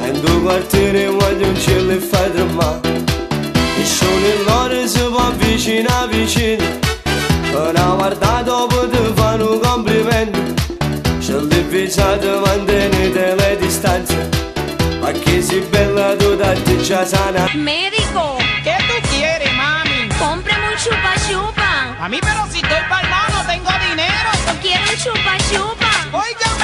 E in due quartiere voglio un cielo e fai tremare E sono in loro si può avvicina vicino Una guarda dopo ti fanno un complimento C'è l'avvicinato mantenete le distanze Ma che sei bella tu da Médico, ¿Qué tú quieres, mami? cómprame un chupa chupa. A mí, pero si estoy palmado, no tengo dinero. Quiero un chupa chupa. Óigame,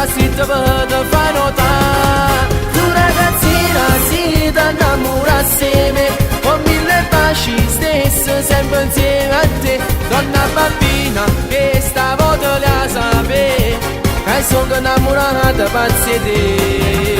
con jeans a street te fai notare. Tu ragazzina si da innamora assieme, con mille baci stesso sempre insieme a te, donna bambina che stavolta la sapere, che sono innamorata pazzi te.